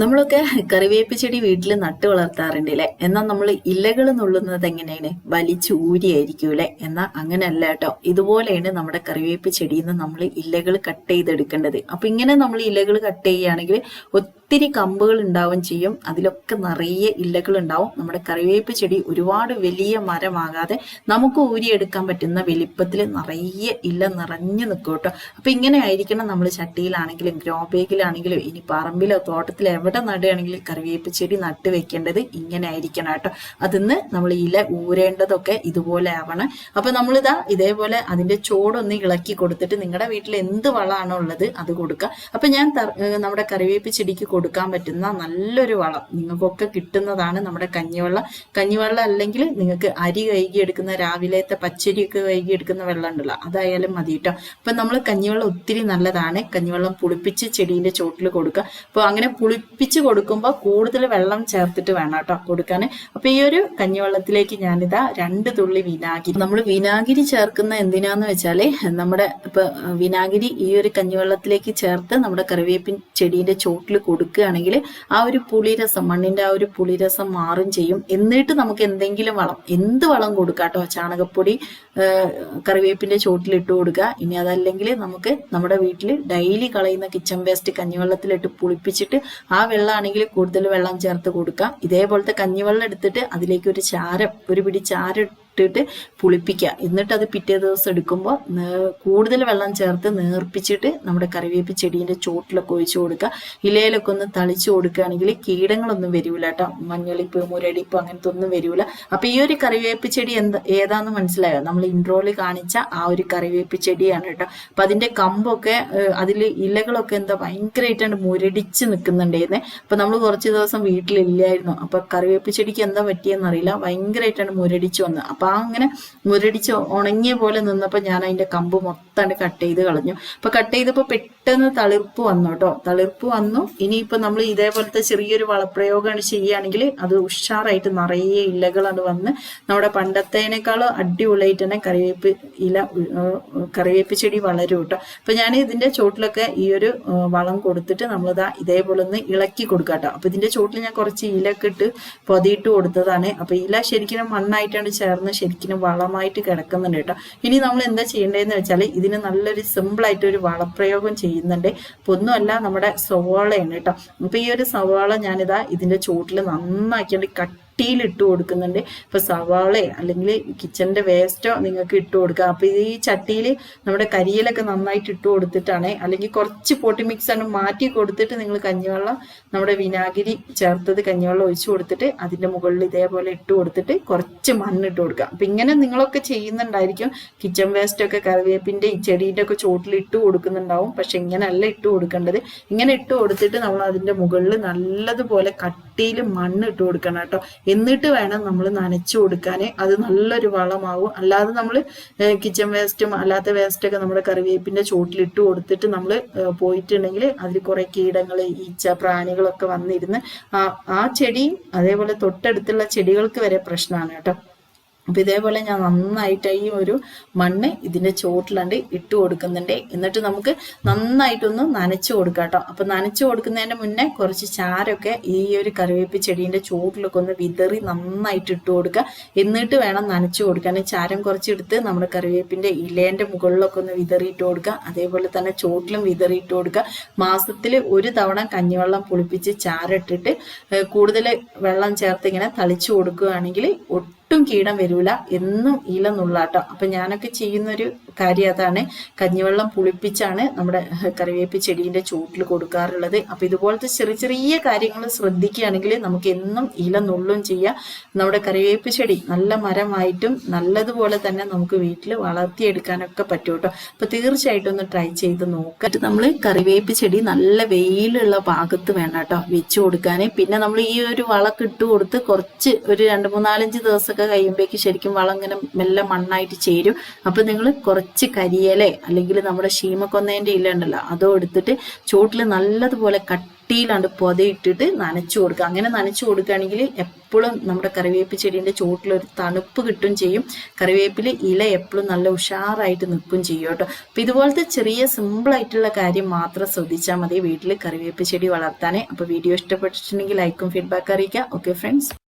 നമ്മളൊക്കെ കറിവേപ്പ് ചെടി വീട്ടിൽ നട്ടു വളർത്താറുണ്ട് അല്ലേ എന്നാൽ നമ്മൾ ഇലകൾ നുള്ളുന്നത് എങ്ങനെയാണ്? വലിച്ചു അല്ലേ എന്നാൽ അങ്ങനെയല്ല കേട്ടോ. ഇതുപോലെയാണ് നമ്മുടെ കറിവേപ്പ് ചെടിയിൽ നിന്ന് നമ്മൾ ഇലകൾ കട്ട് ചെയ്തെടുക്കേണ്ടത്. അപ്പൊ ഇങ്ങനെ നമ്മൾ ഇലകൾ കട്ട് ചെയ്യുകയാണെങ്കിൽ ഒത്തിരി കമ്പുകൾ ഉണ്ടാവുകയും ചെയ്യും. അതിലൊക്കെ നിറയെ ഇലകൾ ഉണ്ടാവും. നമ്മുടെ കറിവേപ്പ് ചെടി ഒരുപാട് വലിയ മരമാകാതെ നമുക്ക് ഊരിയെടുക്കാൻ പറ്റുന്ന വലിപ്പത്തിൽ നിറയെ ഇല നിറഞ്ഞു നിൽക്കും കേട്ടോ. അപ്പൊ ഇങ്ങനെ ആയിരിക്കണം നമ്മൾ ചട്ടിയിലാണെങ്കിലും ഗ്രോ ബേഗിലാണെങ്കിലും ഇനി പറമ്പിലോ തോട്ടത്തിലോ എവിടെ നടുകയാണെങ്കിലും കറിവേപ്പ് ചെടി നട്ട് വെക്കേണ്ടത് ഇങ്ങനെ ആയിരിക്കണം കേട്ടോ. അതിന്ന് നമ്മൾ ഇല ഊരേണ്ടതൊക്കെ ഇതുപോലെ ആവണം. അപ്പൊ നമ്മളിതാ ഇതേപോലെ അതിന്റെ ചോടൊന്ന് ഇളക്കി കൊടുത്തിട്ട് നിങ്ങളുടെ വീട്ടിൽ എന്ത് വളമാണോ ഉള്ളത് അത് കൊടുക്കുക അപ്പൊ ഞാൻ നമ്മുടെ കറിവേപ്പ് ചെടിക്ക് കൊടുക്കാൻ പറ്റുന്ന നല്ലൊരു വളം. നിങ്ങൾക്കൊക്കെ കിട്ടുന്നതാണ് നമ്മുടെ കഞ്ഞിവെള്ളം. കഞ്ഞിവെള്ളം അല്ലെങ്കിൽ നിങ്ങൾക്ക് അരി കഴുകി എടുക്കുന്ന രാവിലത്തെ പച്ചരിയൊക്കെ കഴുകി എടുക്കുന്ന വെള്ളം ഉണ്ടല്ലോ അതായാലും മതി കേട്ടോ. അപ്പൊ നമ്മൾ കഞ്ഞിവെള്ളം ഒത്തിരി നല്ലതാണ്. കഞ്ഞിവെള്ളം പുളിപ്പിച്ച് ചെടീന്റെ ചോട്ടിൽ കൊടുക്കുക. അപ്പോൾ അങ്ങനെ പുളിപ്പിച്ച് കൊടുക്കുമ്പോൾ കൂടുതൽ വെള്ളം ചേർത്തിട്ട് വേണം കേട്ടോ കൊടുക്കാൻ അപ്പൊ ഈ ഒരു കഞ്ഞിവെള്ളത്തിലേക്ക് ഞാനിതാ രണ്ട് തുള്ളി വിനാഗിരി. നമ്മൾ വിനാഗിരി ചേർക്കുന്ന എന്തിനാന്ന് വെച്ചാൽ നമ്മുടെ ഇപ്പൊ വിനാഗിരി ഈ ഒരു കഞ്ഞിവെള്ളത്തിലേക്ക് ചേർത്ത് നമ്മുടെ കറിവേപ്പിൻ ചെടീന്റെ ചോട്ടിൽ കൊടുക്കുകയാണെങ്കിൽ ആ ഒരു പുളിരസം മണ്ണിന്റെ ആ ഒരു പുളിരസം മാറും ചെയ്യും. എന്നിട്ട് നമുക്ക് എന്തെങ്കിലും വളം എന്ത് വളം കൊടുക്കാട്ടോ ചാണകപ്പൊടി ആ, കറിവേപ്പിന്റെ ചോട്ടിൽ ഇട്ട് കൊടുക്കുക. ഇനി അതല്ലെങ്കിൽ നമുക്ക് നമ്മുടെ വീട്ടിൽ ഡെയിലി കളയുന്ന കിച്ചൺ വേസ്റ്റ് കഞ്ഞിവെള്ളത്തിലിട്ട് പുളിപ്പിച്ചിട്ട് ആ വെള്ളമാണെങ്കിൽ കൂടുതൽ വെള്ളം ചേർത്ത് കൊടുക്കാം. ഇതേപോലത്തെ കഞ്ഞിവെള്ളം എടുത്തിട്ട് അതിലേക്ക് ഒരു ചാരം ഒരു പിടി ചാരം ഇട്ടിട്ട് പുളിപ്പിക്കുക. എന്നിട്ട് അത് പിറ്റേ ദിവസം എടുക്കുമ്പോൾ കൂടുതൽ വെള്ളം ചേർത്ത് നേർപ്പിച്ചിട്ട് നമ്മുടെ കറിവേപ്പ് ചെടീന്റെ ചോട്ടിലൊക്കെ ഒഴിച്ചു കൊടുക്കുക. ഇലയിലൊക്കെ ഒന്ന് തളിച്ചു കൊടുക്കുകയാണെങ്കിൽ കീടങ്ങളൊന്നും വരില്ല കേട്ടോ. മഞ്ഞളിപ്പ് മുരടിപ്പ് അങ്ങനത്തെ ഒന്നും വരില്ല അപ്പൊ ഈ ഒരു കറിവേപ്പ് ചെടി എന്താ ഏതാന്ന് മനസ്സിലായോ? നമ്മൾ ഇൻട്രോയിൽ കാണിച്ച ആ ഒരു കറിവേപ്പ് ചെടിയാണ് കേട്ടോ. അപ്പൊ അതിന്റെ കമ്പൊക്കെ അതിൽ ഇലകളൊക്കെ എന്താ ഭയങ്കരമായിട്ടാണ് മുരടിച്ച് നിൽക്കുന്നുണ്ടായിരുന്നേ. അപ്പൊ നമ്മൾ കുറച്ച് ദിവസം വീട്ടിലില്ലായിരുന്നു. അപ്പൊ കറിവേപ്പ് ചെടിക്ക് എന്താ പറ്റിയെന്നറിയില്ല. ഭയങ്കരമായിട്ടാണ് മുരടിച്ച് വന്നത്. അപ്പൊ ആ അങ്ങനെ മുരടിച്ച് ഉണങ്ങിയ പോലെ നിന്നപ്പോൾ ഞാൻ അതിന്റെ കമ്പ് മൊത്തം കട്ട് ചെയ്ത് കളഞ്ഞു. അപ്പൊ കട്ട് ചെയ്തപ്പോൾ പെട്ടെന്ന് തളിർപ്പ് വന്നു കേട്ടോ തളിർപ്പ് വന്നു. ഇനിയിപ്പോ നമ്മൾ ഇതേപോലത്തെ ചെറിയൊരു വളപ്രയോഗമാണ് ചെയ്യുകയാണെങ്കിൽ അത് ഉഷാറായിട്ട് നിറയെ ഇലകളാണ് വന്ന് നമ്മുടെ പണ്ടത്തേനേക്കാളും അടിപൊളിയായിട്ട് തന്നെ കറിവേപ്പ് ഇല കറിവേപ്പ് ചെടി വളരും കേട്ടോ അപ്പൊ ഞാൻ ഇതിന്റെ ചോട്ടിലൊക്കെ ഈ ഒരു വളം കൊടുത്തിട്ട് നമ്മളിതാ ഇതേപോലെ ഒന്ന് ഇളക്കി കൊടുക്കുക കേട്ടോ അപ്പൊ ഇതിന്റെ ചോട്ടിൽ ഞാൻ കുറച്ച് ഇലക്കിട്ട് പൊതിയിട്ട് കൊടുത്തതാണ്. അപ്പൊ ഇല ശരിക്കും മണ്ണായിട്ടാണ് ചേർന്ന് ശരിക്കും വളമായിട്ട് കിടക്കുന്നുണ്ട് കേട്ടോ. ഇനി നമ്മൾ എന്താ ചെയ്യേണ്ടതെന്ന് വെച്ചാൽ ഇതിന് നല്ലൊരു സിമ്പിൾ ആയിട്ട് ഒരു വളപ്രയോഗം ചെയ്യുന്നുണ്ട്. ഒന്നുമല്ല നമ്മുടെ സവാളയാണ് കേട്ടോ. അപ്പൊ ഈ ഒരു സവാള ഞാനിതാ ഇതിന്റെ ചോട്ടിൽ നന്നാക്കിയാണ്ട് കട്ട് കട്ടിയിൽ ഇട്ട് കൊടുക്കുന്നുണ്ട്. ഇപ്പൊ സവാളയോ അല്ലെങ്കിൽ കിച്ചന്റെ വേസ്റ്റോ നിങ്ങൾക്ക് ഇട്ട് കൊടുക്കാം. അപ്പൊ ഈ ചട്ടിയിൽ നമ്മുടെ കരിയിലൊക്കെ നന്നായിട്ട് ഇട്ട് കൊടുത്തിട്ടാണ് അല്ലെങ്കിൽ കുറച്ച് പൊട്ടി മിക്സ് ആണ് മാറ്റി കൊടുത്തിട്ട് നിങ്ങൾ കഞ്ഞിവെള്ളം നമ്മുടെ വിനാഗിരി ചേർത്തത് കഞ്ഞിവെള്ളം ഒഴിച്ചു കൊടുത്തിട്ട് അതിന്റെ മുകളിൽ ഇതേപോലെ ഇട്ട് കൊടുത്തിട്ട് കുറച്ച് മണ്ണ് ഇട്ട് കൊടുക്കുക അപ്പൊ ഇങ്ങനെ നിങ്ങളൊക്കെ ചെയ്യുന്നുണ്ടായിരിക്കും. കിച്ചൺ വേസ്റ്റൊക്കെ കറിവേപ്പിന്റെ ഈ ചെടീന്റെ ഒക്കെ ചോട്ടിൽ ഇട്ട് കൊടുക്കുന്നുണ്ടാവും. പക്ഷെ ഇങ്ങനെയല്ല ഇട്ട് കൊടുക്കേണ്ടത്. ഇങ്ങനെ ഇട്ട് കൊടുത്തിട്ട് നമ്മൾ അതിന്റെ മുകളിൽ നല്ലതുപോലെ കട്ടിയിൽ മണ്ണ് ഇട്ട് കൊടുക്കണം കേട്ടോ. എന്നിട്ട് വേണം നമ്മൾ നനച്ചു കൊടുക്കാൻ അത് നല്ലൊരു വളമാവും. അല്ലാതെ നമ്മൾ കിച്ചൺ വേസ്റ്റും അല്ലാത്ത വേസ്റ്റൊക്കെ നമ്മുടെ കറിവേപ്പിന്റെ ചോട്ടിൽ ഇട്ട് കൊടുത്തിട്ട് നമ്മൾ പോയിട്ടുണ്ടെങ്കിൽ അതിൽ കുറെ കീടങ്ങൾ ഈച്ച പ്രാണികളൊക്കെ വന്നിരുന്ന് ആ ആ ചെടി അതേപോലെ തൊട്ടടുത്തുള്ള ചെടികൾക്ക് വരെ പ്രശ്നമാണ് കേട്ടോ. അപ്പൊ ഇതേപോലെ ഞാൻ നന്നായിട്ട് ഈ ഒരു മണ്ണ് ഇതിന്റെ ചോട്ടിലാണ്ട് ഇട്ട് കൊടുക്കുന്നുണ്ട്. എന്നിട്ട് നമുക്ക് നന്നായിട്ടൊന്ന് നനച്ചു കൊടുക്കാം കേട്ടോ. അപ്പൊ നനച്ചു കൊടുക്കുന്നതിന്റെ മുന്നേ കുറച്ച് ചാരൊക്കെ ഈ ഒരു കറിവേപ്പ് ചെടീന്റെ ചോട്ടിലൊക്കെ ഒന്ന് വിതറി നന്നായിട്ട് ഇട്ട് കൊടുക്കുക. എന്നിട്ട് വേണം നനച്ചു കൊടുക്കാൻ. ചാരം കുറച്ചെടുത്ത് നമ്മുടെ കറിവേപ്പിന്റെ ഇലേന്റെ മുകളിലൊക്കെ ഒന്ന് വിതറിയിട്ട് കൊടുക്കുക. അതേപോലെ തന്നെ ചോട്ടിലും വിതറിയിട്ട് കൊടുക്കുക. മാസത്തിൽ ഒരു തവണ കഞ്ഞിവെള്ളം പുളിപ്പിച്ച് ചാരിട്ടിട്ട് കൂടുതൽ വെള്ളം ചേർത്ത് ഇങ്ങനെ തളിച്ചു കൊടുക്കുകയാണെങ്കിൽ ഒട്ടും കീടം വരൂല. എന്നും ഇല നുള്ളാട്ടോ. അപ്പൊ ഞാനൊക്കെ ചെയ്യുന്നൊരു കാര്യം അതാണ്. കഞ്ഞിവെള്ളം പുളിപ്പിച്ചാണ് നമ്മുടെ കറിവേപ്പ് ചെടീന്റെ ചൂട്ടിൽ കൊടുക്കാറുള്ളത്. അപ്പൊ ഇതുപോലത്തെ ചെറിയ ചെറിയ കാര്യങ്ങൾ ശ്രദ്ധിക്കുകയാണെങ്കിൽ നമുക്ക് എന്നും ഇല നുള്ളും ചെയ്യാം. നമ്മുടെ കറിവേപ്പ് ചെടി നല്ല മരമായിട്ടും നല്ലതുപോലെ തന്നെ നമുക്ക് വീട്ടിൽ വളർത്തിയെടുക്കാനൊക്കെ പറ്റും കേട്ടോ അപ്പൊ തീർച്ചയായിട്ടും ഒന്ന് ട്രൈ ചെയ്ത് നോക്കാം. നമ്മൾ കറിവേപ്പ് ചെടി നല്ല വെയിലുള്ള ഭാഗത്ത് വേണം കേട്ടോ വെച്ച് കൊടുക്കാൻ പിന്നെ നമ്മൾ ഈ ഒരു വളക്ക് ഇട്ട് കൊടുത്ത് കുറച്ച് ഒരു രണ്ട് മൂന്നാലഞ്ച് ദിവസമൊക്കെ കഴിയുമ്പോഴേക്ക് ശരിക്കും വളം ഇങ്ങനെ മെല്ലെ മണ്ണായിട്ട് ചേരും. അപ്പൊ നിങ്ങൾ കുറച്ച് കരിയലെ അല്ലെങ്കിൽ നമ്മുടെ ശീമക്കൊന്നേന്റെ ഇല ഉണ്ടല്ലോ അതോ എടുത്തിട്ട് ചോട്ടിൽ നല്ലതുപോലെ കട്ട് കട്ടിയിലാണ്ട് പൊതയിട്ടിട്ട് നനച്ചു കൊടുക്കുക. അങ്ങനെ നനച്ചു കൊടുക്കുകയാണെങ്കിൽ എപ്പോഴും നമ്മുടെ കറിവേപ്പ് ചെടീന്റെ ചോട്ടിലൊരു തണുപ്പ് കിട്ടും ചെയ്യും. കറിവേപ്പിൽ ഇല എപ്പോഴും നല്ല ഉഷാറായിട്ട് നിൽക്കും ചെയ്യും കേട്ടോ. അപ്പം ഇതുപോലത്തെ ചെറിയ സിമ്പിൾ ആയിട്ടുള്ള കാര്യം മാത്രം ശ്രദ്ധിച്ചാൽ മതി വീട്ടിൽ കറിവേപ്പ് ചെടി വളർത്താനേ. അപ്പോൾ വീഡിയോ ഇഷ്ടപ്പെട്ടിട്ടുണ്ടെങ്കിൽ ലൈക്കും ഫീഡ്ബാക്ക് അറിയിക്കുക. Okay friends